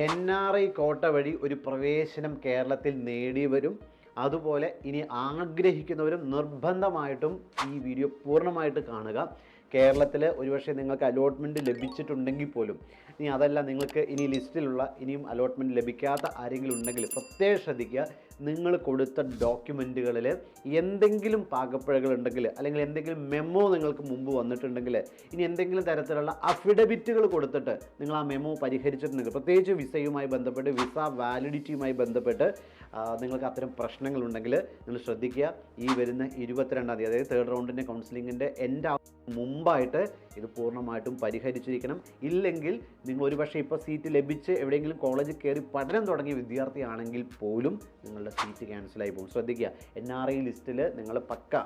N R I കോട്ട വഴി ഒരു പ്രവേശനം കേരളത്തിൽ നേടിയവരും അതുപോലെ ഇനി ആഗ്രഹിക്കുന്നവരും നിർബന്ധമായിട്ടും ഈ വീഡിയോ പൂർണമായിട്ട് കാണുക. കേരളത്തിൽ ഒരുപക്ഷെ നിങ്ങൾക്ക് അലോട്ട്മെന്റ് ലഭിച്ചിട്ടുണ്ടെങ്കിൽ പോലും ഇനി അതല്ല നിങ്ങൾക്ക് ഇനി ലിസ്റ്റിലുള്ള ഇനിയും അലോട്ട്മെന്റ് ലഭിക്കാത്ത ആരെങ്കിലും ഉണ്ടെങ്കിൽ പ്രത്യേകം ശ്രദ്ധിക്കുക. നിങ്ങൾ കൊടുത്ത ഡോക്യുമെന്റുകളിൽ എന്തെങ്കിലും പാകപ്പിഴകൾ ഉണ്ടെങ്കിൽ അല്ലെങ്കിൽ എന്തെങ്കിലും മെമ്മോ നിങ്ങൾക്ക് മുമ്പ് വന്നിട്ടുണ്ടെങ്കിൽ ഇനി എന്തെങ്കിലും തരത്തിലുള്ള അഫിഡവിറ്റുകൾ കൊടുത്തിട്ട് നിങ്ങൾ ആ മെമ്മോ പരിഹരിച്ചിട്ടുണ്ടെങ്കിൽ പ്രത്യേകിച്ച് വിസയുമായി ബന്ധപ്പെട്ട് വിസ വാലിഡിറ്റിയുമായി ബന്ധപ്പെട്ട് നിങ്ങൾക്ക് അത്തരം പ്രശ്നങ്ങളുണ്ടെങ്കിൽ നിങ്ങൾ ശ്രദ്ധിക്കുക. ഈ വരുന്ന ഇരുപത്തിരണ്ടാം തീയതി അതായത് തേർഡ് റൗണ്ടിന്റെ കൗൺസിലിങ്ങിന്റെ എന്റെ മുമ്പായിട്ട് ഇത് പൂർണമായിട്ടും പരിഹരിച്ചിരിക്കണം. ഇല്ലെങ്കിൽ നിങ്ങൾ ഒരുപക്ഷെ ഇപ്പോൾ സീറ്റ് ലഭിച്ച് എവിടെയെങ്കിലും കോളേജിൽ കയറി പഠനം തുടങ്ങിയ വിദ്യാർത്ഥിയാണെങ്കിൽ പോലും നിങ്ങളുടെ സീറ്റ് ക്യാൻസലായി പോകും. ശ്രദ്ധിക്കുക എൻ ആർ ഐ ലിസ്റ്റിൽ നിങ്ങൾ പക്ക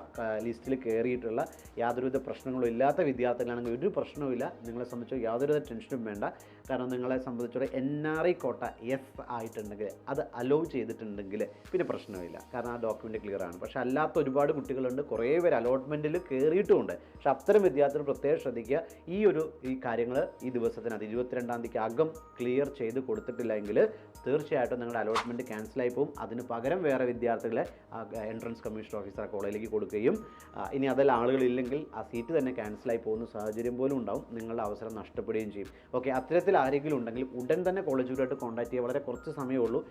ലിസ്റ്റിൽ കയറിയിട്ടുള്ള യാതൊരുവിധ പ്രശ്നങ്ങളും ഇല്ലാത്ത വിദ്യാർത്ഥികളാണെങ്കിൽ ഒരു പ്രശ്നവുമില്ല നിങ്ങളെ സംബന്ധിച്ച് യാതൊരുവിധ ടെൻഷനും വേണ്ട. കാരണം നിങ്ങളെ സംബന്ധിച്ചോടെ എൻ ആർ ഐ കോട്ട എസ് ആയിട്ടുണ്ടെങ്കിൽ അത് അലോ ചെയ്തിട്ടുണ്ടെങ്കിൽ പിന്നെ പ്രശ്നമില്ല. കാരണം ആ ഡോക്യുമെന്റ് ക്ലിയർ ആണ്. പക്ഷേ അല്ലാത്ത ഒരുപാട് കുട്ടികളുണ്ട്. കുറേ പേര് അലോട്ട്മെന്റിൽ കയറിയിട്ടുമുണ്ട്. പക്ഷേ അത്തരം വിദ്യാർത്ഥികൾ പ്രത്യേകം ശ്രദ്ധിക്കുക. ഈ ഒരു ഈ കാര്യങ്ങൾ ഈ ദിവസത്തിനകത്ത് ഇരുപത്തിരണ്ടാം തീയതിക്ക് അകം ക്ലിയർ ചെയ്ത് കൊടുത്തിട്ടില്ല എങ്കിൽ തീർച്ചയായിട്ടും നിങ്ങളുടെ അലോട്ട്മെന്റ് ക്യാൻസലായി പോകും. അതിന് പകരം വേറെ വിദ്യാർത്ഥികളെ എൻട്രൻസ് കമ്മീഷൻ ഓഫീസർ കോളേജിലേക്ക് കൊടുക്കുകയും ഇനി അതിൽ ആളുകളില്ലെങ്കിൽ ആ സീറ്റ് തന്നെ ക്യാൻസലായി പോകുന്ന സാഹചര്യം പോലും ഉണ്ടാവും. നിങ്ങളുടെ അവസരം നഷ്ടപ്പെടുകയും ചെയ്യും. ഓക്കെ അത്തരത്തിൽ ആരെങ്കിലും ഉണ്ടെങ്കിൽ ഉടൻ തന്നെ കോളേജുകളായിട്ട് കോൺടാക്ട് ചെയ്യുക വളരെ കുറച്ച് സമയമേ ഉള്ളൂ.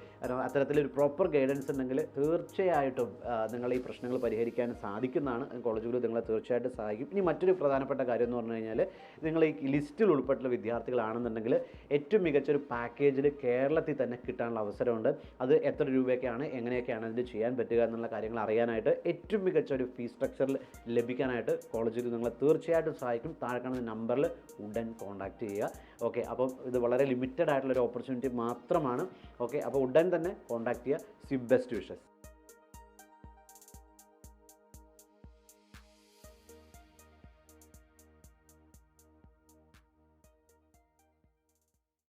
അത്തരത്തിലൊരു പ്രോപ്പർ ഗൈഡൻസ് ഉണ്ടെങ്കിൽ തീർച്ചയായിട്ടും നിങ്ങൾ ഈ പ്രശ്നങ്ങൾ പരിഹരിക്കാൻ സാധിക്കുന്നതാണ്. കോളേജുകൾ നിങ്ങളെ തീർച്ചയായിട്ടും സഹായിക്കും. ഇനി മറ്റൊരു പ്രധാനപ്പെട്ട കാര്യം എന്ന് പറഞ്ഞു കഴിഞ്ഞാൽ നിങ്ങൾ ഈ ലിസ്റ്റിൽ ഉൾപ്പെട്ടുള്ള വിദ്യാർത്ഥികളാണെന്നുണ്ടെങ്കിൽ ഏറ്റവും മികച്ചൊരു പാക്കേജിൽ കേരളത്തിൽ തന്നെ കിട്ടാനുള്ള അവസരമുണ്ട്. അത് എത്ര രൂപയൊക്കെയാണ് എങ്ങനെയൊക്കെയാണ് അതിൽ ചെയ്യാൻ പറ്റുക എന്നുള്ള കാര്യങ്ങൾ അറിയാനായിട്ട് ഏറ്റവും മികച്ച ഒരു ഫീസ് സ്ട്രക്ചറിൽ ലഭിക്കാനായിട്ട് കോളേജിൽ നിങ്ങളെ തീർച്ചയായിട്ടും സഹായിക്കും. താഴെ കാണുന്ന നമ്പറിൽ ഉടൻ കോൺടാക്ട് ചെയ്യുക. ഓക്കെ അപ്പോൾ ഇത് വളരെ ലിമിറ്റഡ് ആയിട്ടുള്ള ഒരു ഓപ്പർച്യൂണിറ്റി മാത്രമാണ്. ഓക്കെ അപ്പോൾ ഉടൻ തന്നെ കോൺടാക്ട് ചെയ്യുക. C best wishes